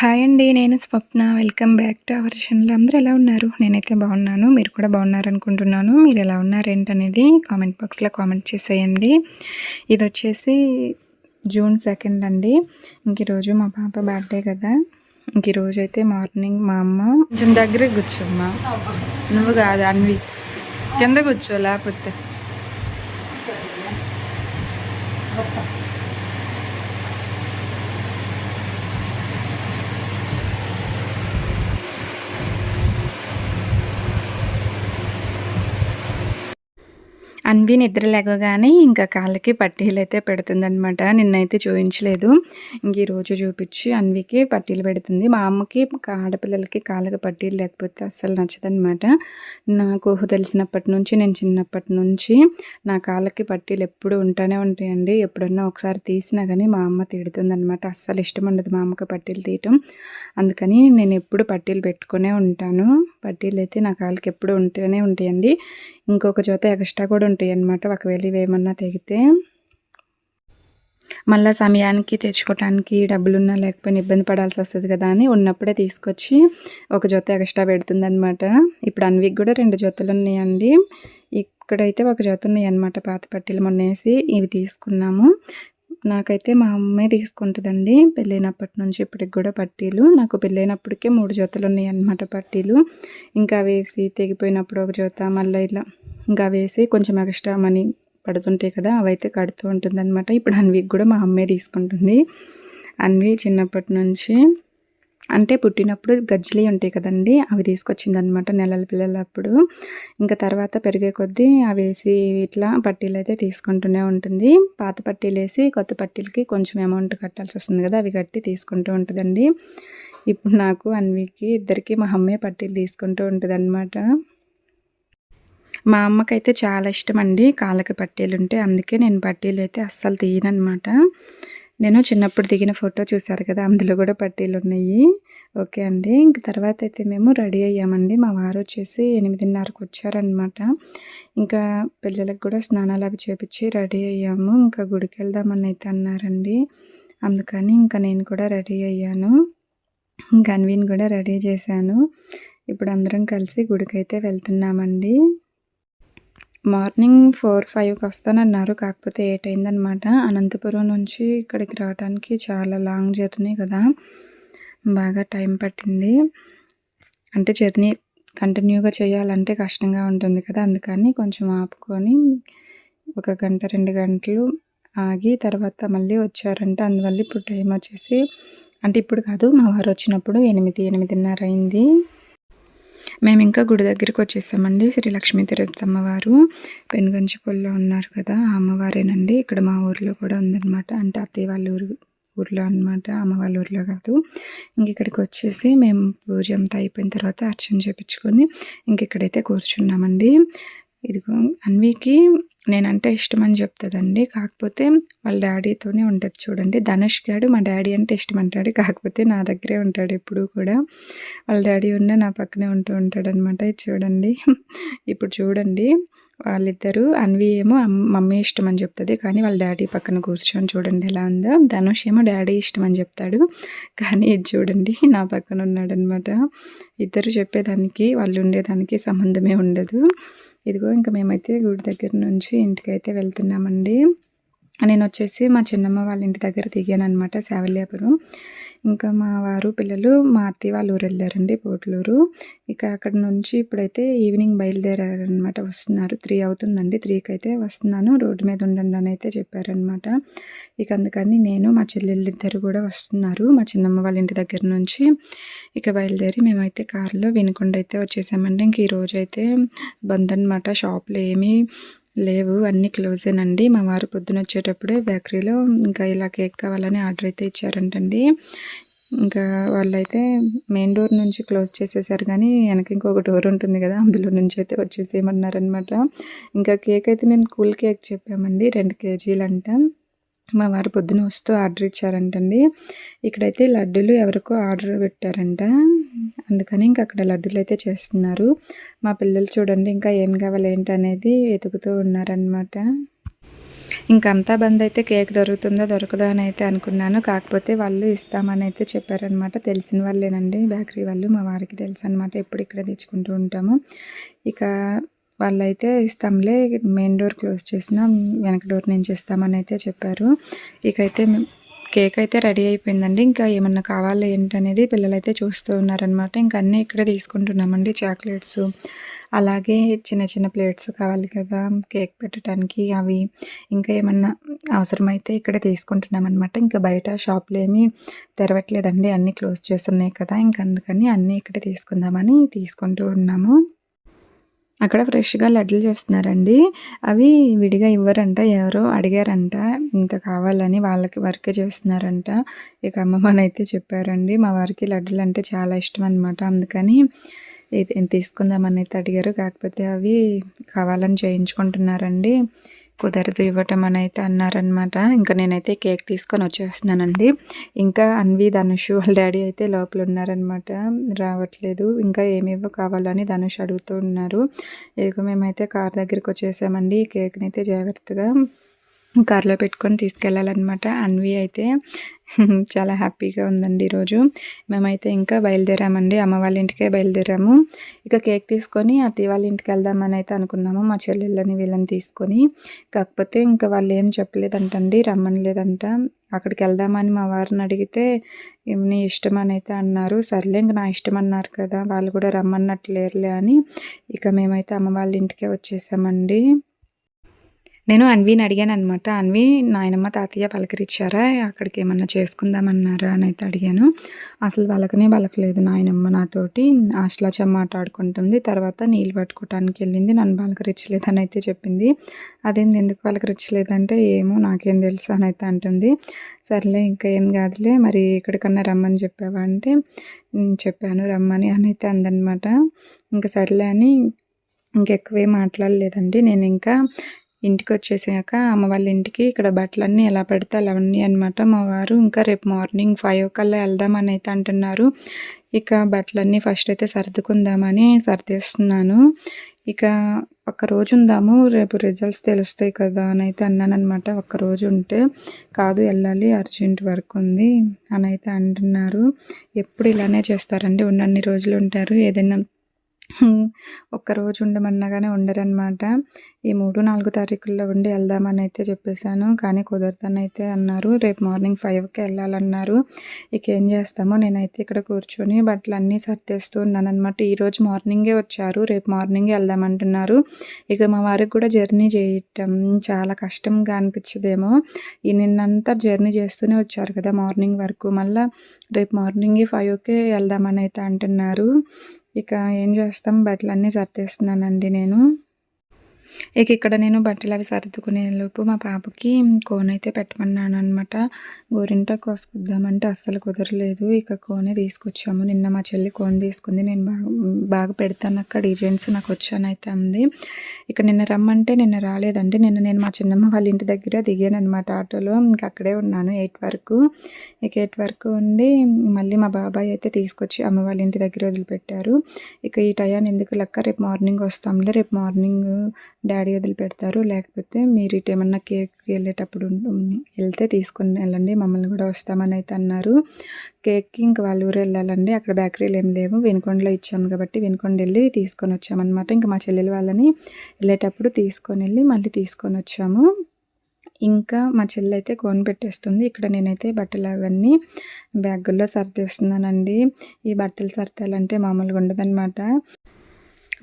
Hi అండి నేను Swapna. Welcome back to our channel అందరూ ఎలా ఉన్నారు? నేనైతే బాగున్నాను. మీరు కూడా బాగున్నారనుకుంటున్నాను. మీరు ఎలా ఉన్నారు అనేది కామెంట్ బాక్స్లో కామెంట్ చేసేయండి. ఇది వచ్చేసి జూన్ సెకండ్ అండి. ఇంక ఈరోజు మా పాప బర్త్డే కదా. ఇంక ఈరోజు అయితే మార్నింగ్ మా అమ్మ. కొంచెం దగ్గర కూర్చోమ్మా. నువ్వు కాదు అన్వి. కింద కూర్చో లేకపోతే. అన్వి నిద్ర లేవగానే ఇంకా కాళ్ళకి పట్టీలు అయితే పెడుతుందనమాట నిన్నైతే చూపించలేదు ఇంక ఈరోజు చూపించి అన్వికి పట్టీలు పెడుతుంది. మా అమ్మకి ఆడపిల్లలకి కాళ్ళకి పట్టీలు లేకపోతే అస్సలు నచ్చదనమాట నాకు తెలిసినప్పటి నుంచి నేను చిన్నప్పటి నుంచి నా కాళ్ళకి పట్టీలు ఎప్పుడు ఉంటానే ఉంటాయండి. ఎప్పుడన్నా ఒకసారి తీసినా కానీ మా అమ్మ తిడుతుందనమాట అస్సలు ఇష్టం ఉండదు మా అమ్మకి పట్టీలు తీయటం. అందుకని నేను ఎప్పుడు పట్టీలు పెట్టుకునే ఉంటాను. పట్టీలు అయితే నా కాళ్ళకి ఎప్పుడు ఉంటూనే ఉంటాయండి. ఇంకొక జోత ఎక్స్ట్రా కూడా ఉంటాయి అన్నమాట ఒకవేళ ఇవేమన్నా తెగితే మళ్ళీ సమయానికి తెచ్చుకోవటానికి డబ్బులున్నా లేకపోయినా ఇబ్బంది పడాల్సి వస్తుంది కదా అని ఉన్నప్పుడే తీసుకొచ్చి ఒక జొత్త ఎక్స్ట్రా పెడుతుందనమాట ఇప్పుడు అన్విక్ కూడా రెండు జొతలు ఉన్నాయండి. ఇక్కడైతే ఒక జొత్త ఉన్నాయి అనమాట పాత పట్టీలు మొన్నేసి. ఇవి తీసుకున్నాము. నాకైతే మా అమ్మే తీసుకుంటుందండి. పెళ్ళైనప్పటి నుంచి ఇప్పటికి కూడా పట్టీలు. నాకు పెళ్ళైనప్పటికే మూడు జొత్తలు ఉన్నాయి అనమాట పట్టీలు. ఇంకా వేసి తెగిపోయినప్పుడు ఒక జొత్త మళ్ళీ ఇలా ఇంకా వేసి కొంచెం ఎక్స్ట్రా మనీ పడుతుంటాయి కదా అవైతే కడుతూ ఉంటుంది అనమాట ఇప్పుడు అన్వికి కూడా మా అమ్మే తీసుకుంటుంది. అన్వి చిన్నప్పటి నుంచి అంటే పుట్టినప్పుడు గజ్జలి ఉంటాయి కదండి అవి తీసుకొచ్చిందనమాట నెలల పిల్లలప్పుడు. ఇంకా తర్వాత పెరిగే కొద్దీ అవి వేసి ఇట్లా పట్టీలు అయితే తీసుకుంటూనే ఉంటుంది. పాత పట్టీలు వేసి కొత్త పట్టీలకి కొంచెం అమౌంట్ కట్టాల్సి వస్తుంది కదా అవి కట్టి తీసుకుంటూ ఉంటుందండి. ఇప్పుడు నాకు అన్వికి ఇద్దరికి మా అమ్మే పట్టీలు తీసుకుంటూ ఉంటుంది అనమాట మా అమ్మకైతే చాలా ఇష్టం అండి కాళ్ళకి పట్టీలు ఉంటే అందుకే నేను పట్టీలు అయితే అస్సలు తీయనమాట నేను చిన్నప్పుడు దిగిన ఫోటో చూశారు కదా అందులో కూడా పట్టీలు ఉన్నాయి ఓకే అండి. ఇంక తర్వాత అయితే మేము రెడీ అయ్యామండి. మా వారు వచ్చేసి ఎనిమిదిన్నరకు వచ్చారనమాట ఇంకా పిల్లలకు కూడా స్నానాలు అవి చేపించి రెడీ అయ్యాము. ఇంకా గుడికి వెళ్దామని అయితే అన్నారండి. అందుకని ఇంకా నేను కూడా రెడీ అయ్యాను. ఇంకా అన్వీన్ కూడా రెడీ చేశాను. ఇప్పుడు అందరం కలిసి గుడికి అయితే వెళ్తున్నామండి. మార్నింగ్ ఫోర్ ఫైవ్కి వస్తానన్నారు. కాకపోతే ఎయిట్ అయిందనమాట అనంతపురం నుంచి ఇక్కడికి రావడానికి చాలా లాంగ్ జర్నీ కదా. బాగా టైం పట్టింది. అంటే జర్నీ కంటిన్యూగా చేయాలంటే కష్టంగా ఉంటుంది కదా. అందుకని కొంచెం ఆపుకొని ఒక గంట రెండు గంటలు ఆగి తర్వాత మళ్ళీ వచ్చారంటే అందువల్ల ఇప్పుడు టైం వచ్చేసి అంటే ఇప్పుడు కాదు మా వారు వచ్చినప్పుడు ఎనిమిది ఎనిమిదిన్నర అయింది. మేము ఇంకా గుడి దగ్గరికి వచ్చేసామండి. శ్రీ లక్ష్మీ తిరుపతి అమ్మవారు పెనుగంచిపల్లిలో ఉన్నారు కదా ఆ అమ్మవారేనండి. ఇక్కడ మా ఊర్లో కూడా ఉందన్నమాట. అంటే అత్తయ్య వాళ్ళ ఊరు ఊర్లో అనమాట అమ్మ వాళ్ళ ఊర్లో కాదు. ఇంక ఇక్కడికి వచ్చేసి మేము పూజ అంతా అయిపోయిన తర్వాత అర్చన చేపించుకొని ఇంక ఇక్కడైతే కూర్చున్నామండి. ఇదిగో అన్వికి నేనంటే ఇష్టం అని చెప్తుందండి. కాకపోతే వాళ్ళ డాడీతోనే ఉంటుంది చూడండి. ధనుష్ గాడు మా డాడీ అంటే ఇష్టం అంటాడు కాకపోతే నా దగ్గరే ఉంటాడు ఎప్పుడు కూడా. వాళ్ళ డాడీ ఉన్న నా పక్కనే ఉంటూ ఉంటాడు అనమాట చూడండి. ఇప్పుడు చూడండి. వాళ్ళిద్దరూ అన్వి ఏమో మమ్మీ ఇష్టం అని చెప్తుంది. కానీ వాళ్ళ డాడీ పక్కన కూర్చొని చూడండి ఎలా ఉందో. ధనుష్ ఏమో డాడీ ఇష్టం అని చెప్తాడు. కానీ ఇది చూడండి. నా పక్కన ఉన్నాడనమాట ఇద్దరు చెప్పేదానికి వాళ్ళు ఉండేదానికి సంబంధమే ఉండదు. ఇదిగో ఇంకా మేమైతే గుడి దగ్గర నుంచి ఇంటికైతే వెళ్తున్నామండి. నేను వచ్చేసి మా చిన్నమ్మ వాళ్ళ ఇంటి దగ్గర దిగాను అనమాట శావల్యాపురం. ఇంకా మా వారు పిల్లలు మా అత్తయ్య వాళ్ళ ఊరు వెళ్ళారండి పోట్లూరు. ఇక అక్కడ నుంచి ఇప్పుడైతే ఈవినింగ్ బయలుదేరారనమాట వస్తున్నారు. త్రీ అవుతుందండి త్రీకి అయితే వస్తున్నాను. రోడ్డు మీద ఉండండి అని అయితే చెప్పారనమాట ఇక అందుకని నేను మా చెల్లెళ్ళిద్దరు కూడా వస్తున్నారు. మా చిన్నమ్మ వాళ్ళ ఇంటి దగ్గర నుంచి ఇక బయలుదేరి మేమైతే కారులో వినుకొండ అయితే వచ్చేసామండి. ఇంక ఈరోజు అయితే బంద్ అనమాట షాప్లో ఏమీ లేవు అన్నీ క్లోజేనండి మా వారు పొద్దున వచ్చేటప్పుడే బేకరీలో ఇంకా ఇలా కేక్ కావాలని ఆర్డర్ అయితే ఇచ్చారంటండి. ఇంకా వాళ్ళైతే మెయిన్ డోర్ నుంచి క్లోజ్ చేసేసారు కానీ వెనక ఇంకొక డోర్ ఉంటుంది కదా అందులో నుంచి అయితే వచ్చేసేయమన్నారనమాట ఇంకా కేక్ అయితే మేము కూల్ కేక్ చెప్పామండి రెండు కేజీలు అంట మా వారు పొద్దున వస్తూ ఆర్డర్ ఇచ్చారంటండి. ఇక్కడైతే లడ్డూలు ఎవరికో ఆర్డర్ పెట్టారంట. అందుకని ఇంక అక్కడ లడ్డూలు అయితే చేస్తున్నారు. మా పిల్లలు చూడండి ఇంకా ఏం కావాలి ఏంటి అనేది వెతుకుతూ ఉన్నారనమాట ఇంకంతా బంద్ అయితే కేక్ దొరుకుతుందో దొరకదో అని అయితే అనుకున్నాను. కాకపోతే వాళ్ళు ఇస్తామని అయితే చెప్పారనమాట తెలిసిన వాళ్ళేనండి బేకరీ వాళ్ళు మా వారికి తెలుసు అనమాట ఎప్పుడు ఇక్కడ తెచ్చుకుంటూ ఉంటాము. ఇక వాళ్ళైతే ఇస్తాంలే మెయిన్ డోర్ క్లోజ్ చేసిన వెనక డోర్ నుంచి ఇస్తామని అయితే చెప్పారు. ఇకైతే కేక్ అయితే రెడీ అయిపోయిందండి. ఇంకా ఏమన్నా కావాలి ఏంటనేది పిల్లలైతే చూస్తూ ఉన్నారనమాట ఇంకా అన్నీ ఇక్కడే తీసుకుంటున్నామండి చాక్లెట్స్. అలాగే చిన్న చిన్న ప్లేట్స్ కావాలి కదా కేక్ పెట్టడానికి అవి. ఇంకా ఏమన్నా అవసరమైతే ఇక్కడ తీసుకుంటున్నాం అనమాట ఇంకా బయట షాప్లో ఏమీ తెరవట్లేదండి అన్నీ క్లోజ్ చేస్తున్నాయి కదా. ఇంకా అందుకని అన్నీ ఇక్కడ తీసుకుందామని తీసుకుంటూ ఉన్నాము. అక్కడ ఫ్రెష్గా లడ్లు చేస్తున్నారండి. అవి విడిగా ఇవ్వరంట ఎవరో అడిగారంట. ఇంత కావాలని వాళ్ళకి వర్క్ చేస్తున్నారంట. ఇక అమ్మమ్మనైతే చెప్పారండి మా వారికి లడ్డులు అంటే చాలా ఇష్టం అనమాట అందుకని తీసుకుందామని అయితే అడిగారు. కాకపోతే అవి కావాలని చేయించుకుంటున్నారండి. కుదరదు ఇవ్వటం అని అయితే అన్నారనమాట ఇంకా నేనైతే కేక్ తీసుకొని వచ్చేస్తున్నానండి. ఇంకా అన్వి ధనుష్ వాళ్ళ డాడీ అయితే లోపల ఉన్నారనమాట రావట్లేదు. ఇంకా ఏమేవో కావాలని ధనుష్ అడుగుతూ ఉన్నారు. ఇదిగో మేమైతే కార్ దగ్గరికి వచ్చేసామండి. కేక్ని అయితే జాగ్రత్తగా కార్లో పెట్టుకొని తీసుకెళ్ళాలన్నమాట. అన్వి అయితే చాలా హ్యాపీగా ఉందండి ఈరోజు. మేమైతే ఇంకా బయలుదేరామండి. అమ్మ వాళ్ళ ఇంటికే బయలుదేరాము. ఇక కేక్ తీసుకొని అతి వాళ్ళ ఇంటికి వెళ్దామని అయితే అనుకున్నాము. మా చెల్లెళ్ళని వీళ్ళని తీసుకొని. కాకపోతే ఇంకా వాళ్ళు ఏం చెప్పలేదంటండి రమ్మని లేదంట అక్కడికి వెళ్దామని మా వారిని అడిగితే నీ ఇష్టం అని అయితే అన్నారు. సర్లే ఇంక నా ఇష్టం అన్నారు కదా. వాళ్ళు కూడా రమ్మన్నట్లేరులే అని. ఇక మేమైతే అమ్మ వాళ్ళ ఇంటికే వచ్చేసామండి. నేను అన్వీని అడిగాను అనమాట అన్వి నాయనమ్మ తాతయ్య పలకరించారా అక్కడికి ఏమన్నా చేసుకుందామన్నారా? అని అయితే అడిగాను. అసలు పలకనే పలకలేదు నాయనమ్మ నాతోటి. ఆశ్లాచం మాట్లాడుకుంటుంది. తర్వాత నీళ్ళు పట్టుకోవటానికి వెళ్ళింది నన్ను పలకరించలేదు అని అయితే చెప్పింది. అదేంది? ఎందుకు పలకరించలేదంటే ఏమో నాకేం తెలుసు అని అయితే అంటుంది. సర్లే ఇంకా ఏం కాదులే. మరి ఎక్కడికన్నా రమ్మని చెప్పావా? అంటే చెప్పాను. రమ్మని అని అయితే అందనమాట ఇంకా సర్లే అని ఇంకెక్కువే మాట్లాడలేదండి. నేను ఇంకా ఇంటికి వచ్చేసాక అమ్మ వాళ్ళ ఇంటికి ఇక్కడ బట్టలన్నీ ఎలా పెడితే అలా ఉన్నాయి అనమాట మా వారు ఇంకా రేపు మార్నింగ్ ఫైవ్ కల్లా వెళ్దామని అయితే అంటున్నారు. ఇక బట్టలన్నీ ఫస్ట్ అయితే సర్దుకుందామని సర్దేస్తున్నాను. ఇక ఒక్క రోజు ఉందాము రేపు రిజల్ట్స్ తెలుస్తాయి కదా అని అయితే అన్నానమాట ఒక్క రోజు ఉంటే కాదు వెళ్ళాలి అర్జెంట్ వర్క్ ఉంది అని అయితే అంటున్నారు. ఎప్పుడు ఇలానే చేస్తారండి ఉన్నన్ని రోజులు ఉంటారు. ఏదైనా ఒక్కరోజు ఉండమన్నా కానీ ఉండరనమాట ఈ మూడు నాలుగు తారీఖుల్లో ఉండి వెళ్దామని అయితే చెప్పేశాను. కానీ కుదరదని అన్నారు. రేపు మార్నింగ్ ఫైవ్కి వెళ్ళాలన్నారు. ఇక ఏం చేస్తామో నేనైతే ఇక్కడ కూర్చొని బట్టలు అన్నీ సర్దేస్తూ ఉన్నానమాట ఈరోజు మార్నింగే వచ్చారు. రేపు మార్నింగే వెళ్దామంటున్నారు. ఇక మా వారికి కూడా జర్నీ చేయటం చాలా కష్టంగా అనిపించదేమో. ఈ నిన్నంతా జర్నీ చేస్తూనే వచ్చారు కదా మార్నింగ్ వరకు. మళ్ళీ రేపు మార్నింగే ఫైవ్కే వెళ్దామని అయితే అంటున్నారు. ఇక ఏం చేస్తాం? బట్టలు అన్నీ సర్దేస్తున్నానండి నేను. ఇక ఇక్కడ నేను బట్టలు అవి సర్దుకునే లోపు మా పాపకి కోన్ అయితే పెట్టమన్నాను అనమాట గోరింట కోసుకుద్దామంటే అస్సలు కుదరలేదు. ఇక కోనే తీసుకొచ్చాము. నిన్న మా చెల్లి కోన్ తీసుకుంది. నేను బాగా బాగా పెడతాను అక్క. డిజైన్స్ నాకు వచ్చానైతే ఉంది ఇక నిన్న రమ్మంటే నిన్న రాలేదండి. నిన్న నేను మా చిన్నమ్మ వాళ్ళ ఇంటి దగ్గర దిగాను అనమాట ఆటోలో. ఇంక అక్కడే ఉన్నాను ఎయిట్ వరకు. ఇక ఎయిట్ వరకు ఉండి మళ్ళీ మా బాబాయ్ అయితే తీసుకొచ్చి అమ్మ వాళ్ళ ఇంటి దగ్గర వదిలిపెట్టారు. ఇక ఈ టయాన్ని ఎందుకు లెక్క? రేపు మార్నింగ్ వస్తాంలే. రేపు మార్నింగ్ డాడీ వదిలిపెడతారు. లేకపోతే మీరు ఇటు ఏమన్నా కేక్ వెళ్ళేటప్పుడు వెళ్తే తీసుకుని వెళ్ళండి మమ్మల్ని కూడా వస్తామని అయితే అన్నారు. కేక్కి ఇంక వాళ్ళ ఊరు వెళ్ళాలండి. అక్కడ బేకరీలు ఏం లేవు. వెనుకొండలో ఇచ్చాము కాబట్టి వెనుకొండ వెళ్ళి తీసుకొని వచ్చామన్నమాట. ఇంకా మా చెల్లెలు వాళ్ళని వెళ్ళేటప్పుడు తీసుకొని వెళ్ళి మళ్ళీ తీసుకొని వచ్చాము. ఇంకా మా చెల్లి అయితే కోన్ పెట్టేస్తుంది. ఇక్కడ నేనైతే బట్టలు అవన్నీ బ్యాగుల్లో సర్దేస్తున్నానండి. ఈ బట్టలు సర్దాలంటే మామూలుగా ఉండదన్నమాట.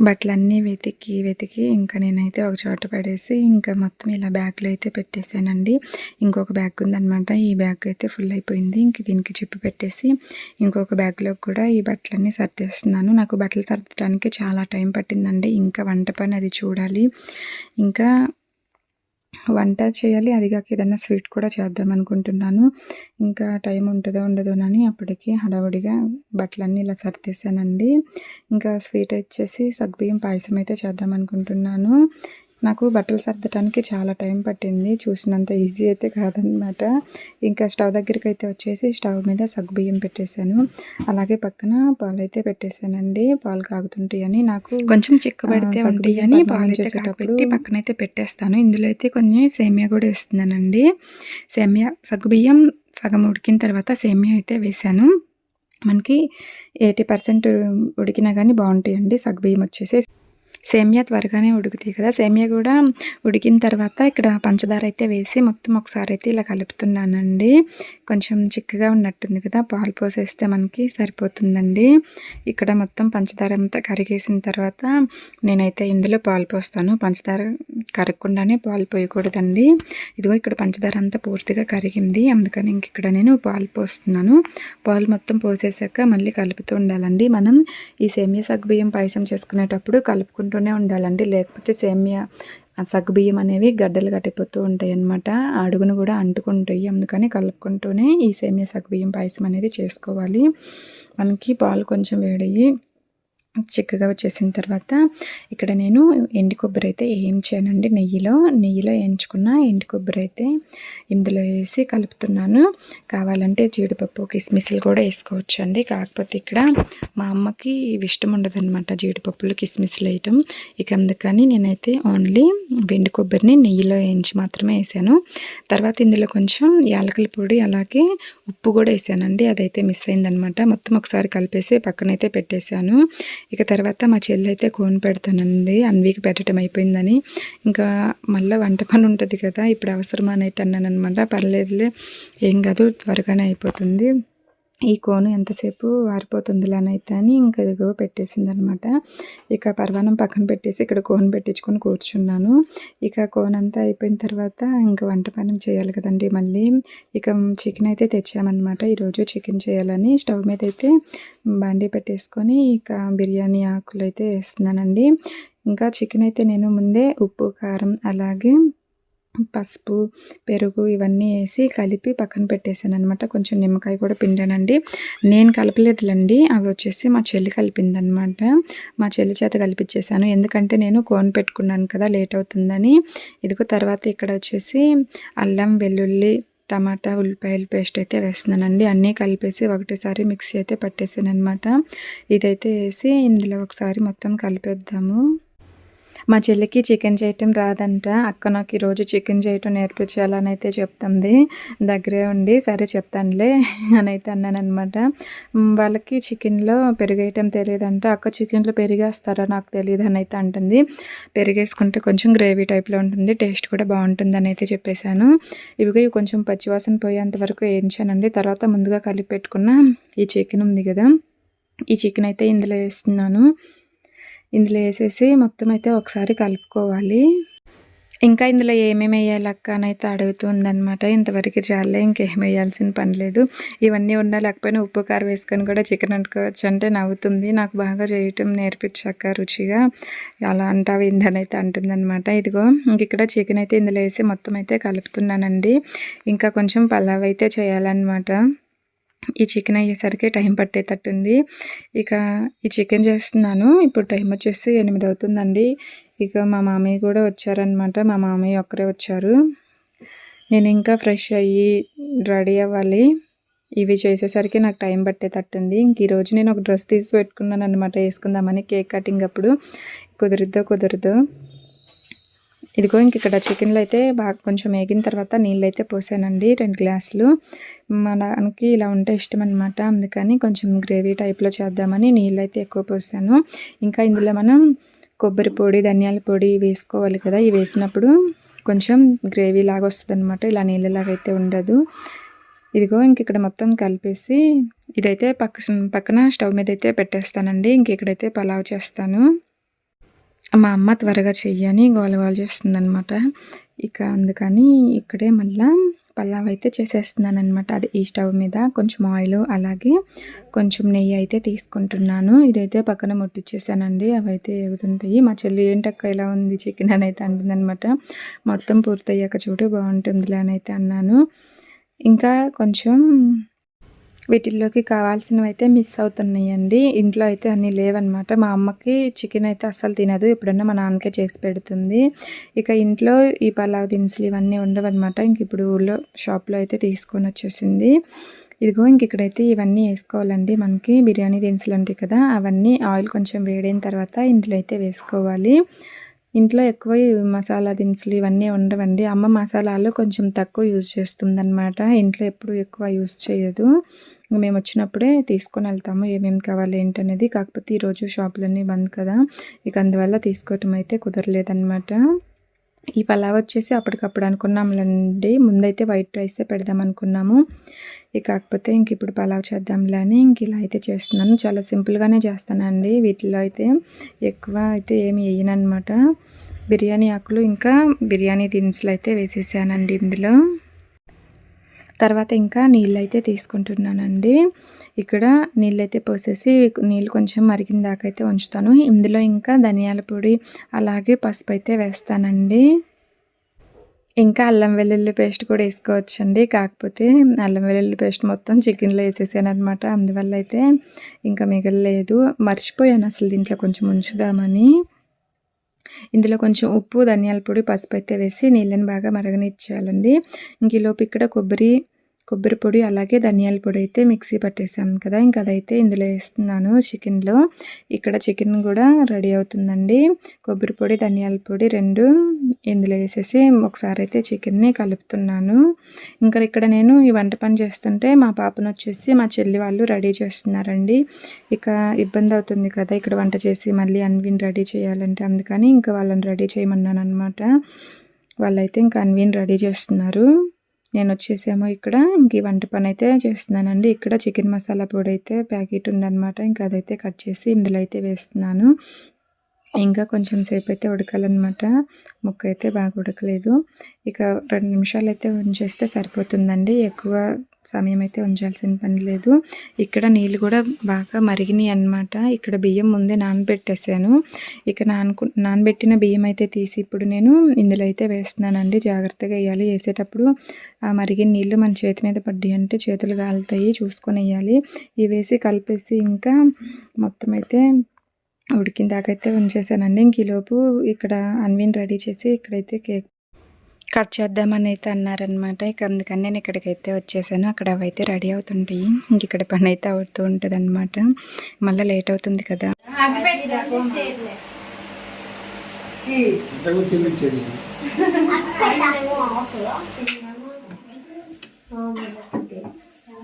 బట్టలన్నీ వెతికి వెతికి ఇంకా నేనైతే ఒక చోట పడేసి ఇంకా మొత్తం ఇలా బ్యాగ్లో అయితే పెట్టేశానండి. ఇంకొక బ్యాగ్ ఉందనమాట ఈ బ్యాగ్ అయితే ఫుల్ అయిపోయింది. ఇంక దీనికి చెప్పు పెట్టేసి ఇంకొక బ్యాగ్లో కూడా ఈ బట్టలన్నీ సర్దేస్తున్నాను. నాకు బట్టలు సర్దడానికి చాలా టైం పట్టిందండి. ఇంకా వంట పని అది చూడాలి. ఇంకా వంట చేయాలి. అది కాక ఏదైనా స్వీట్ కూడా చేద్దాం అనుకుంటున్నాను. ఇంకా టైం ఉంటుందో ఉండదో అని అప్పటికి హడావుడిగా బట్టలన్నీ ఇలా సర్దేశానండి. ఇంకా స్వీట్ వచ్చేసి సగ్బియ్యం పాయసం అయితే చేద్దాం అనుకుంటున్నాను. నాకు బట్టలు సర్దటానికి చాలా టైం పట్టింది. చూసినంత ఈజీ అయితే కాదనమాట ఇంకా స్టవ్ దగ్గరికి అయితే వచ్చేసి స్టవ్ మీద సగ్గుబియ్యం పెట్టేశాను. అలాగే పక్కన పాలు అయితే పెట్టేశానండి. పాలు కాగుతుంటాయని నాకు కొంచెం చిక్కబడితే ఉంటాయని పాలు చేసేటప్పుడు పక్కనైతే పెట్టేస్తాను. ఇందులో అయితే కొన్ని సేమియా కూడా వేస్తున్నానండి. సేమియా సగ్గుబియ్యం సగం ఉడికిన తర్వాత సేమియా అయితే వేశాను. మనకి ఎయిటీ పర్సెంట్ ఉడికినా కానీ బాగుంటాయండి. సగ్గుబియ్యం వచ్చేసి సేమియా త్వరగానే ఉడుకుతాయి కదా. సేమియా కూడా ఉడికిన తర్వాత ఇక్కడ పంచదార అయితే వేసి మొత్తం ఒకసారి అయితే ఇలా కలుపుతున్నానండి. కొంచెం చిక్కగా ఉన్నట్టుంది కదా. పాలు పోసేస్తే మనకి సరిపోతుందండి. ఇక్కడ మొత్తం పంచదార అంతా కరిగేసిన తర్వాత నేనైతే ఇందులో పాలు పోస్తాను. పంచదార కరగకుండానే పాలు పోయకూడదండి. ఇదిగో ఇక్కడ పంచదార అంతా పూర్తిగా కరిగింది. అందుకని ఇంక ఇక్కడ నేను పాలు పోస్తున్నాను. పాలు మొత్తం పోసేసాక మళ్ళీ కలుపుతూ ఉండాలండి. మనం ఈ సేమియా సగ్గుబియ్యం పాయసం చేసుకునేటప్పుడు కలుపుకుంటూ కలుపుకుంటూనే ఉండాలండి. లేకపోతే సేమియా సగ్గుబియ్యం అనేవి గడ్డలు కట్టిపోతూ ఉంటాయి అన్నమాట అడుగును కూడా అంటుకుంటాయి. అందుకని కలుపుకుంటూనే ఈ సేమియా సగ్గుబియ్యం పాయసం అనేది చేసుకోవాలి. మనకి పాలు కొంచెం వేడయ్యి చిక్కగా వచ్చేసిన తర్వాత ఇక్కడ నేను ఎండు కొబ్బరి అయితే వేయించానండి నెయ్యిలో నెయ్యిలో వేయించుకున్న ఎండు కొబ్బరి అయితే ఇందులో వేసి కలుపుతున్నాను. కావాలంటే జీడిపప్పు కిస్మిస్లు కూడా వేసుకోవచ్చు అండి కాకపోతే ఇక్కడ మా అమ్మకి ఇష్టం ఉండదన్నమాట జీడిపప్పులు కిస్మిస్లు వేయటం. ఇక అందుకని నేనైతే ఓన్లీ వెండి కొబ్బరిని నెయ్యిలో వేయించి మాత్రమే వేసాను. తర్వాత ఇందులో కొంచెం యాలకల పొడి అలాగే ఉప్పు కూడా వేసానండి. అదైతే మిస్ అయిందనమాట మొత్తం ఒకసారి కలిపేసి పక్కనైతే పెట్టేశాను. ఇక తర్వాత మా చెల్లి అయితే కోన్ పెడతానంది. అన్వీకి పెట్టడం అయిపోయిందని. ఇంకా మళ్ళీ వంట పని ఉంటుంది కదా ఇప్పుడు అవసరమని అయితే అన్నాను అనమాట పర్లేదులే ఏం కాదు త్వరగానే అయిపోతుంది. ఈ కోను ఎంతసేపు ఆరిపోతుందిలానైతే అని ఇంకా ఇదిగో పెట్టేసింది అనమాట ఇక పర్వాణం పక్కన పెట్టేసి ఇక్కడ కోన్ పెట్టించుకొని కూర్చున్నాను. ఇక కోన్ అంతా అయిపోయిన తర్వాత ఇంకా వంట పని చేయాలి కదండి మళ్ళీ. ఇక చికెన్ అయితే తెచ్చామన్నమాట ఈరోజు చికెన్ చేయాలని స్టవ్ మీద అయితే బండి పెట్టేసుకొని ఇక బిర్యానీ ఆకులు అయితే వేస్తున్నానండి. ఇంకా చికెన్ అయితే నేను ముందే ఉప్పు కారం అలాగే పసుపు పెరుగు ఇవన్నీ వేసి కలిపి పక్కన పెట్టేశాను అనమాట కొంచెం నిమ్మకాయ కూడా పిండానండి. నేను కలపలేదులండి. అవి వచ్చేసి మా చెల్లి కలిపిందనమాట మా చెల్లి చేత కలిపించేశాను ఎందుకంటే నేను కోన్ పెట్టుకున్నాను కదా లేట్ అవుతుందని. ఇదిగో తర్వాత ఇక్కడ వచ్చేసి అల్లం వెల్లుల్లి టమాటా ఉల్లిపాయల పేస్ట్ అయితే వేస్తున్నానండి. అన్నీ కలిపేసి ఒకటేసారి మిక్సీ అయితే పట్టేసాను అనమాట ఇదైతే వేసి ఇందులో ఒకసారి మొత్తం కలిపేద్దాము. మా చెల్లికి చికెన్ చేయటం రాదంట. అక్క నాకు ఈరోజు చికెన్ చేయటం నేర్పించాలని అయితే చెప్తుంది. దగ్గరే ఉండి సరే చెప్తానులే అని అయితే అన్నాను అనమాట వాళ్ళకి చికెన్లో పెరిగేయటం తెలియదంట. అక్క చికెన్లో పెరిగేస్తారా నాకు తెలియదు అని అయితే అంటుంది. పెరిగేసుకుంటే కొంచెం గ్రేవీ టైప్లో ఉంటుంది. టేస్ట్ కూడా బాగుంటుంది అని అయితే చెప్పేశాను ఇవి కొంచెం పచ్చివాసన పోయేంత వరకు వేయించానండి. తర్వాత ముందుగా కలిపి పెట్టుకున్న ఈ చికెన్ ఉంది కదా ఈ చికెన్ అయితే ఇందులో వేస్తున్నాను. ఇందులో వేసేసి మొత్తం అయితే ఒకసారి కలుపుకోవాలి. ఇంకా ఇందులో ఏమేమి వేయాలి అక్క అని అయితే అడుగుతుందనమాట ఇంతవరకు చాలే ఇంకేం వేయాల్సిన పని లేదు. ఇవన్నీ ఉన్నా లేకపోయినా ఉప్పు కారం వేసుకొని కూడా చికెన్ వండుకోవచ్చు అంటే నవ్వుతుంది. నాకు బాగా చేయటం నేర్పించాక రుచిగా. అలా అంటావు ఇందని అయితే అంటుందన్నమాట. ఇదిగో ఇంక ఇక్కడ చికెన్ అయితే ఇందులో వేసి మొత్తం అయితే కలుపుతున్నానండి. ఇంకా కొంచెం పలావ్ అయితే చేయాలన్నమాట. ఈ చికెన్ అయ్యేసరికి టైం పట్టేటట్టుంది. ఇక ఈ చికెన్ చేస్తున్నాను. ఇప్పుడు టైం వచ్చేసి ఎనిమిది అవుతుందండి. ఇక మా మామయ్య కూడా వచ్చారనమాట మా మామయ్య ఒక్కరే వచ్చారు. నేను ఇంకా ఫ్రెష్ అయ్యి రెడీ అవ్వాలి. ఇవి చేసేసరికి నాకు టైం పట్టేటట్టుంది. ఇంక ఈరోజు నేను ఒక డ్రెస్ తీసి పెట్టుకున్నాను అనమాట వేసుకుందామని కేక్ కటింగ్ అప్పుడు. కుదురుద్దో కుదరదో ఇదిగో ఇంక ఇక్కడ చికెన్లో అయితే బాగా కొంచెం వేగిన తర్వాత నీళ్ళు అయితే పోసానండి రెండు గ్లాసులు. మనకి ఇలా ఉంటే ఇష్టం అనమాట అందుకని కొంచెం గ్రేవీ టైప్లో చేద్దామని నీళ్ళు అయితే ఎక్కువ పోసాను. ఇంకా ఇందులో మనం కొబ్బరి పొడి ధనియాల పొడి వేసుకోవాలి కదా. ఇవి వేసినప్పుడు కొంచెం గ్రేవీ లాగా వస్తుంది అనమాట ఇలా నీళ్ళలాగా అయితే ఉండదు. ఇదిగో ఇంక ఇక్కడ మొత్తం కలిపేసి ఇదైతే పక్క పక్కన స్టవ్ మీద అయితే పెట్టేస్తానండి. ఇంక ఇక్కడైతే పలావ్ చేస్తాను. మా అమ్మ త్వరగా చెయ్యని గోల గోల చేస్తుందనమాట ఇక అందుకని ఇక్కడే మళ్ళా పలావ్ అయితే చేసేస్తున్నాను అనమాట అది ఈ స్టవ్ మీద కొంచెం ఆయిల్ అలాగే కొంచెం నెయ్యి అయితే తీసుకుంటున్నాను. ఇదైతే పక్కన ముట్టించేసానండి అవి అయితే ఎగుతుంటాయి. మా చెల్లి ఏంటక్క ఇలా ఉంది? చికెన్ అని అయితే అంటుందనమాట మొత్తం పూర్తయ్యాక చూడు బాగుంటుందిలే అని అయితే అన్నాను. ఇంకా కొంచెం వీటిల్లోకి కావాల్సినవి అయితే మిస్ అవుతున్నాయండి. ఇంట్లో అయితే అన్నీ లేవన్నమాట. మా అమ్మకి చికెన్ అయితే అస్సలు తినదు. ఎప్పుడన్నా మా నాన్నకే చేసి పెడుతుంది. ఇక ఇంట్లో ఈ పలావ్ దినుసులు ఇవన్నీ ఉండవన్నమాట. ఇంక ఇప్పుడు ఊళ్ళో షాప్లో అయితే తీసుకొని వచ్చేసింది ఇదిగో ఇంక ఇక్కడైతే ఇవన్నీ వేసుకోవాలండి. మనకి బిర్యానీ దినుసులు ఉంటాయి కదా అవన్నీ ఆయిల్ కొంచెం వేడైన తర్వాత ఇందులో అయితే వేసుకోవాలి. ఇంట్లో ఎక్కువ మసాలా దినుసులు ఇవన్నీ ఉండవండి. అమ్మ మసాలాలు కొంచెం తక్కువ యూజ్ చేస్తుందన్నమాట. ఇంట్లో ఎప్పుడు ఎక్కువ యూజ్ చేయదు. మేము వచ్చినప్పుడే తీసుకొని వెళ్తాము ఏమేమి కావాలి ఏంటనేది. కాకపోతే ఈరోజు షాపులన్నీ బంద్ కదా. ఇక అందువల్ల తీసుకోవటం అయితే కుదరలేదనమాట ఈ పలావ్ వచ్చేసి అప్పటికప్పుడు అనుకున్నాంలేండి. ముందైతే వైట్ రైసే పెడదాం అనుకున్నాము ఇక కాకపోతే ఇంక ఇప్పుడు పలావ్ చేద్దాంలే అని ఇంక ఇలా అయితే చేస్తున్నాను. చాలా సింపుల్గానే చేస్తానండి. వీటిలో అయితే ఎక్కువ అయితే ఏమి వేయనమాట బిర్యానీ ఆకులు ఇంకా బిర్యానీ దినుసులు అయితే వేసేసానండి ఇందులో. తర్వాత ఇంకా నీళ్ళు అయితే తీసుకుంటున్నానండి. ఇక్కడ నీళ్ళు అయితే పోసేసి నీళ్ళు కొంచెం మరిగిన దాకా అయితే ఉంచుతాను. ఇందులో ఇంకా ధనియాల పొడి అలాగే పసుపు అయితే వేస్తానండి. ఇంకా అల్లం వెల్లుల్లి పేస్ట్ కూడా వేసుకోవచ్చండి. కాకపోతే అల్లం వెల్లుల్లి పేస్ట్ మొత్తం చికెన్లో వేసేసాను అనమాట అందువల్ల అయితే ఇంకా మిగలలేదు. మర్చిపోయాను అసలు దీంట్లో కొంచెం ఉంచుదామని. ఇందులో కొంచెం ఉప్పు ధనియాల పొడి పసుపు అయితే వేసి నీళ్ళని బాగా మరగనిచ్చేయాలండి. ఇంక ఈలోపు ఇక్కడ కొబ్బరి కొబ్బరి పొడి అలాగే ధనియాల పొడి అయితే మిక్సీ పట్టేసాం కదా. ఇంకా అదైతే ఇందులో వేస్తున్నాను చికెన్లో. ఇక్కడ చికెన్ కూడా రెడీ అవుతుందండి. కొబ్బరి పొడి ధనియాల పొడి రెండు ఇందులో వేసేసి ఒకసారి అయితే చికెన్ని కలుపుతున్నాను. ఇంకా ఇక్కడ నేను ఈ వంట పని చేస్తుంటే మా పాపను వచ్చేసి మా చెల్లి వాళ్ళు రెడీ చేస్తున్నారండి. ఇక ఇబ్బంది అవుతుంది కదా ఇక్కడ వంట చేసి మళ్ళీ అన్విన్ రెడీ చేయాలంటే. అందుకని ఇంకా వాళ్ళని రెడీ చేయమన్నాను అనమాట వాళ్ళైతే ఇంకా అన్విన్ రెడీ చేస్తున్నారు. నేను వచ్చేసేమో ఇక్కడ. ఇంక ఈ వంట పని అయితే చేస్తున్నానండి. ఇక్కడ చికెన్ మసాలా పొడి అయితే ప్యాకెట్ ఉందన్నమాట. ఇంకా అదైతే కట్ చేసి ఇందులో అయితే వేస్తున్నాను. ఇంకా కొంచెం సేపు అయితే ఉడకాలన్నమాట. ముక్క అయితే బాగా ఉడకలేదు. ఇక రెండు నిమిషాలు అయితే ఉంచేస్తే సరిపోతుందండి. ఎక్కువ సమయం అయితే ఉంచాల్సిన పని లేదు. ఇక్కడ నీళ్ళు కూడా బాగా మరిగినాయి అనమాట ఇక్కడ బియ్యం ముందే నానబెట్టేసాను. ఇక నానకు నానబెట్టిన బియ్యం అయితే తీసి ఇప్పుడు నేను ఇందులో అయితే వేస్తున్నానండి. జాగ్రత్తగా వేయాలి. వేసేటప్పుడు ఆ మరిగిన నీళ్ళు మన చేతి మీద పడ్డాయి అంటే చేతులు కాలుతాయి చూసుకొని వేయాలి. ఇవి వేసి కలిపేసి ఇంకా మొత్తం అయితే ఉడికిన దాకా అయితే ఉంచేసానండి. ఇంక ఈలోపు ఇక్కడ అన్విన్ రెడీ చేసి ఇక్కడైతే కేక్ కట్ చేద్దామని అయితే అన్నారనమాట ఇక అందుకని నేను ఇక్కడికైతే వచ్చేసాను. అక్కడ అవైతే రెడీ అవుతుంటాయి. ఇంక ఇక్కడ పని అయితే అవుతూ ఉంటుంది అనమాట మళ్ళీ లేట్ అవుతుంది కదా. చెల్లించేది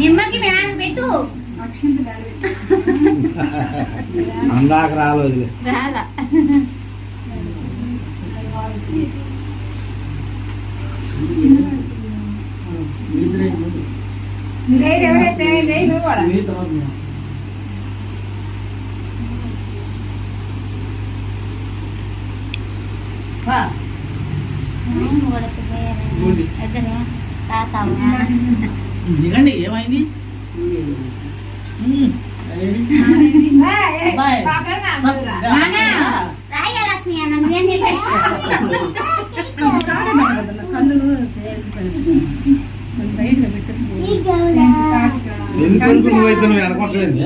నిమ్మకి మేడం పెట్టు. అందాక రాలేదు రాలా. దిగండి ఏమైంది రాయలక్ష్మి అన్న నువ్వేం ఎందుకు నువ్వైతే నువ్వు వెనకొట్టలేదు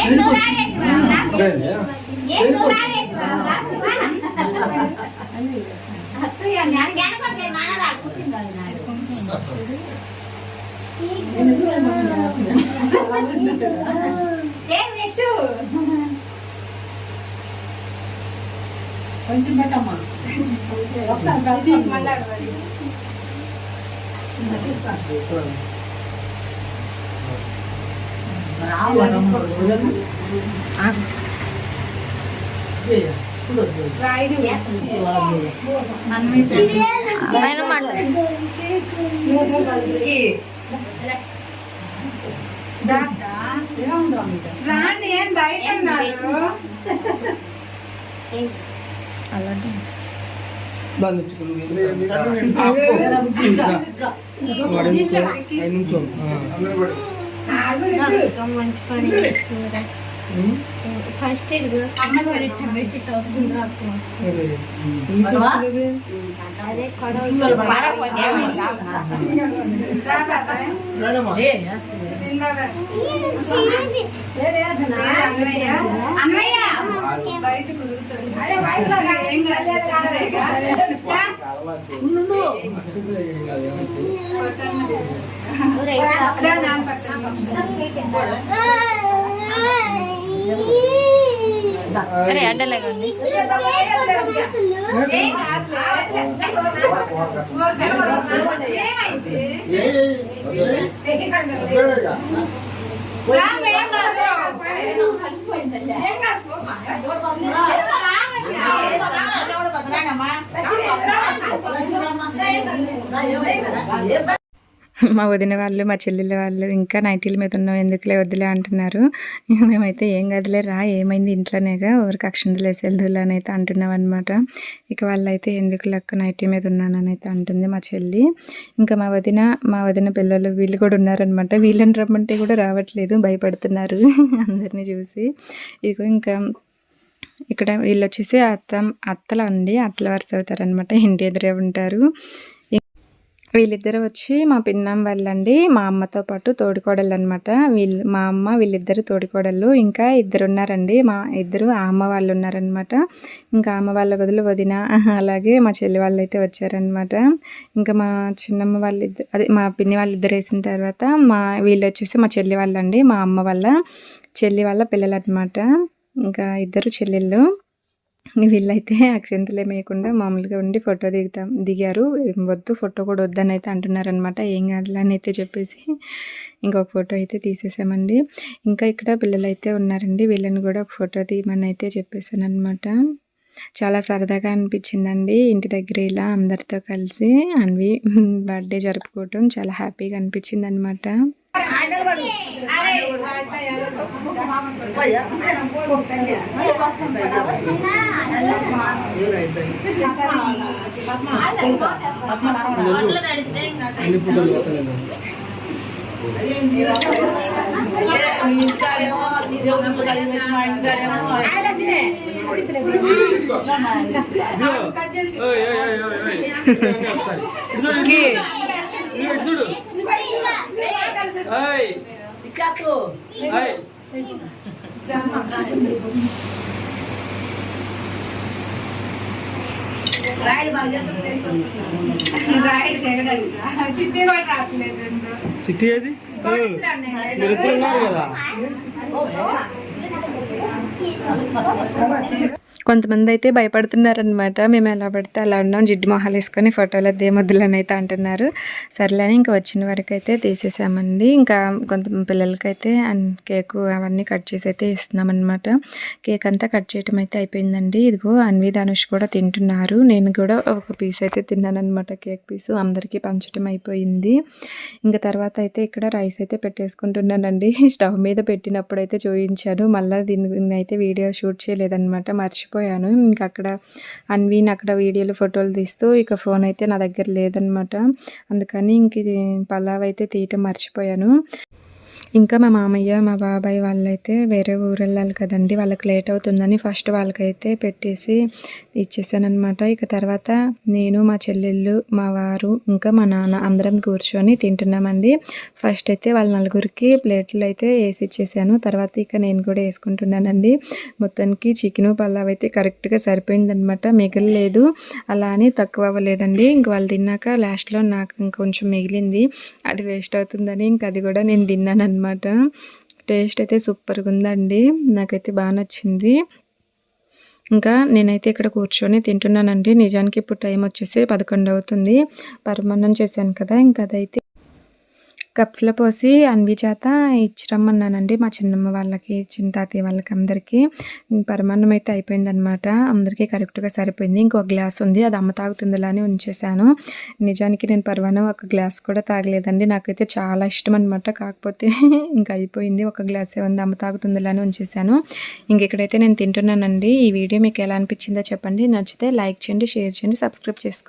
ఏం నువ్వు రాలేదు ఏం నువ్వు రాలేదు అసూయ నేను గెలకొట్టలేదు నాన్న రా కూర్చుంది ఏం పెట్టు కొంచెం పెట్టమ్మా రాండి ఏం బయట ఉన్నారు ఫస్ట్ అదే అన్నయ్య బయట కుదురుతుంది ఏం అరే అడ్డలేకండి. ఏమైంది మా వదిన వాళ్ళు మా చెల్లెళ్ళ వాళ్ళు ఇంకా నైటీల మీద ఉన్నాం. ఎందుకులే వద్దులే అంటున్నారు. మేమైతే ఏం కదలే రా ఏమైంది ఇంట్లోనేగా ఎవరికి అక్షంతలు వేసేదులే అని అయితే అంటున్నాం అనమాట ఇక వాళ్ళైతే ఎందుకు లెక్క నైటీ మీద ఉన్నానని అయితే అంటుంది మా చెల్లి. ఇంకా మా వదిన మా వదిన పిల్లలు వీళ్ళు కూడా ఉన్నారనమాట వీళ్ళని రమ్మంటే కూడా రావట్లేదు భయపడుతున్నారు అందరినీ చూసి. ఇదిగో ఇంకా ఇక్కడ వీళ్ళు వచ్చేసి అత్త అత్తలు అండి అత్తల వరుస అవుతారనమాట ఇంటి ఎదురే ఉంటారు. వీళ్ళిద్దరు వచ్చి మా పిన్నం వాళ్ళండి మా అమ్మతో పాటు తోడికోడళ్ళు అనమాట వీళ్ళు మా అమ్మ వీళ్ళిద్దరు తోడికోడళ్ళు. ఇంకా ఇద్దరు ఉన్నారండి మా ఇద్దరు ఆ అమ్మ వాళ్ళు ఉన్నారనమాట ఇంకా అమ్మ వాళ్ళ బదులు వదిన అలాగే మా చెల్లి వాళ్ళు అయితే వచ్చారనమాట. ఇంకా మా చిన్నమ్మ వాళ్ళిద్దరు అదే మా పిన్ని వాళ్ళిద్దరు వేసిన తర్వాత మా వీళ్ళు వచ్చేసి మా చెల్లి వాళ్ళండి మా అమ్మ వాళ్ళ చెల్లి వాళ్ళ పిల్లలు అనమాట ఇంకా ఇద్దరు చెల్లెళ్ళు. వీళ్ళైతే అక్షంతలే లేకుండా మామూలుగా ఉండి ఫోటో దిగుతాం దిగారు. వద్దు ఫోటో కూడా వద్దని అయితే అంటున్నారనమాట ఏం కాదులని అని అయితే చెప్పేసి ఇంకొక ఫోటో అయితే తీసేసామండి. ఇంకా ఇక్కడ పిల్లలు అయితే ఉన్నారండి. వీళ్ళని కూడా ఒక ఫోటో తీయమని అయితే చెప్పేసాను అనమాట చాలా సరదాగా అనిపించిందండి. ఇంటి దగ్గర ఇలా అందరితో కలిసి అన్వి బర్త్డే జరుపుకోవటం చాలా హ్యాపీగా అనిపించింది అనమాట কি కూడా రావట్లేదు చిట్టి ఏది మీరిద్దరు ఉన్నారు కదా? కొంతమంది అయితే భయపడుతున్నారనమాట మేము ఎలా పడితే అలా ఉన్నాం. జిడ్డు మొహాలు వేసుకొని ఫోటోలు దేమొద్దులని అయితే అంటున్నారు. సర్లే అని ఇంకా వచ్చిన వరకు అయితే తీసేసామండి. ఇంకా కొంత పిల్లలకైతే అన్- కేకు అవన్నీ కట్ చేసి అయితే ఇస్తున్నామన్నమాట. కేక్ అంతా కట్ చేయటం అయితే అయిపోయిందండి. ఇదిగో అన్వి ధనుష్ కూడా తింటున్నారు. నేను కూడా ఒక పీస్ అయితే తిన్నానమాట కేక్ పీసు అందరికీ పంచడం అయిపోయింది. ఇంకా తర్వాత అయితే ఇక్కడ రైస్ అయితే పెట్టేసుకుంటున్నానండి. స్టవ్ మీద పెట్టినప్పుడు అయితే చూపించాను మళ్ళీ దీన్ని అయితే వీడియో షూట్ చేయలేదన్నమాట. మర్చిపోయాను. ఇంక అక్కడ అన్వీన్ అక్కడ వీడియోలు ఫోటోలు తీస్తూ ఇక ఫోన్ అయితే నా దగ్గర లేదనమాట. అందుకని ఇంక ఇది పలావ్ అయితే తీయటం మర్చిపోయాను. ఇంకా మా మామయ్య మా బాబాయ్ వాళ్ళైతే వేరే ఊరు వెళ్ళాలి కదండి. వాళ్ళకి లేట్ అవుతుందని ఫస్ట్ వాళ్ళకైతే పెట్టేసి ఇచ్చేసానమాట ఇక తర్వాత నేను మా చెల్లెళ్ళు మా వారు ఇంకా మా నాన్న అందరం కూర్చొని తింటున్నామండి. ఫస్ట్ అయితే వాళ్ళ నలుగురికి ప్లేట్లు అయితే వేసి ఇచ్చేసాను తర్వాత ఇక నేను కూడా వేసుకుంటున్నానండి. మొత్తానికి చికెన్ పలావ్ అయితే కరెక్ట్గా సరిపోయిందనమాట మిగలలేదు. అలా అని తక్కువ అవ్వలేదండి. ఇంక వాళ్ళు తిన్నాక లాస్ట్లో నాకు ఇంకొంచెం మిగిలింది. అది వేస్ట్ అవుతుందని ఇంక అది కూడా నేను తిన్నాను అనమాట టేస్ట్ అయితే సూపర్గా ఉందండి. నాకైతే బాగా నచ్చింది. ఇంకా నేనైతే ఇక్కడ కూర్చొని తింటున్నానండి. నిజానికి ఇప్పుడు టైం వచ్చేసి పదకొండు అవుతుంది. పరమాన్నం చేశాను కదా ఇంకా అదైతే కప్స్లో పోసి అన్వి చేత ఇచ్చిరమ్మన్నానండి మా చిన్నమ్మ వాళ్ళకి చిన్న తాతయ్య వాళ్ళకి అందరికీ. పరమాన్నం అయితే అయిపోయిందనమాట అందరికీ కరెక్ట్గా సరిపోయింది. ఇంకో గ్లాస్ ఉంది. అది అమ్మ తాగుతుందిలానే ఉంచేశాను. నిజానికి నేను పరమాన్నం ఒక గ్లాస్ కూడా తాగలేదండి. నాకైతే చాలా ఇష్టం అనమాట కాకపోతే ఇంకా అయిపోయింది. ఒక గ్లాసే ఉంది. అమ్మ తాగుతుందిలానే ఉంచేశాను. ఉంచేసాను ఇంక ఇక్కడైతే నేను తింటున్నానండి. ఈ వీడియో మీకు ఎలా అనిపించిందో చెప్పండి. నచ్చితే లైక్ చేయండి షేర్ చేయండి సబ్స్క్రైబ్ చేసుకోండి.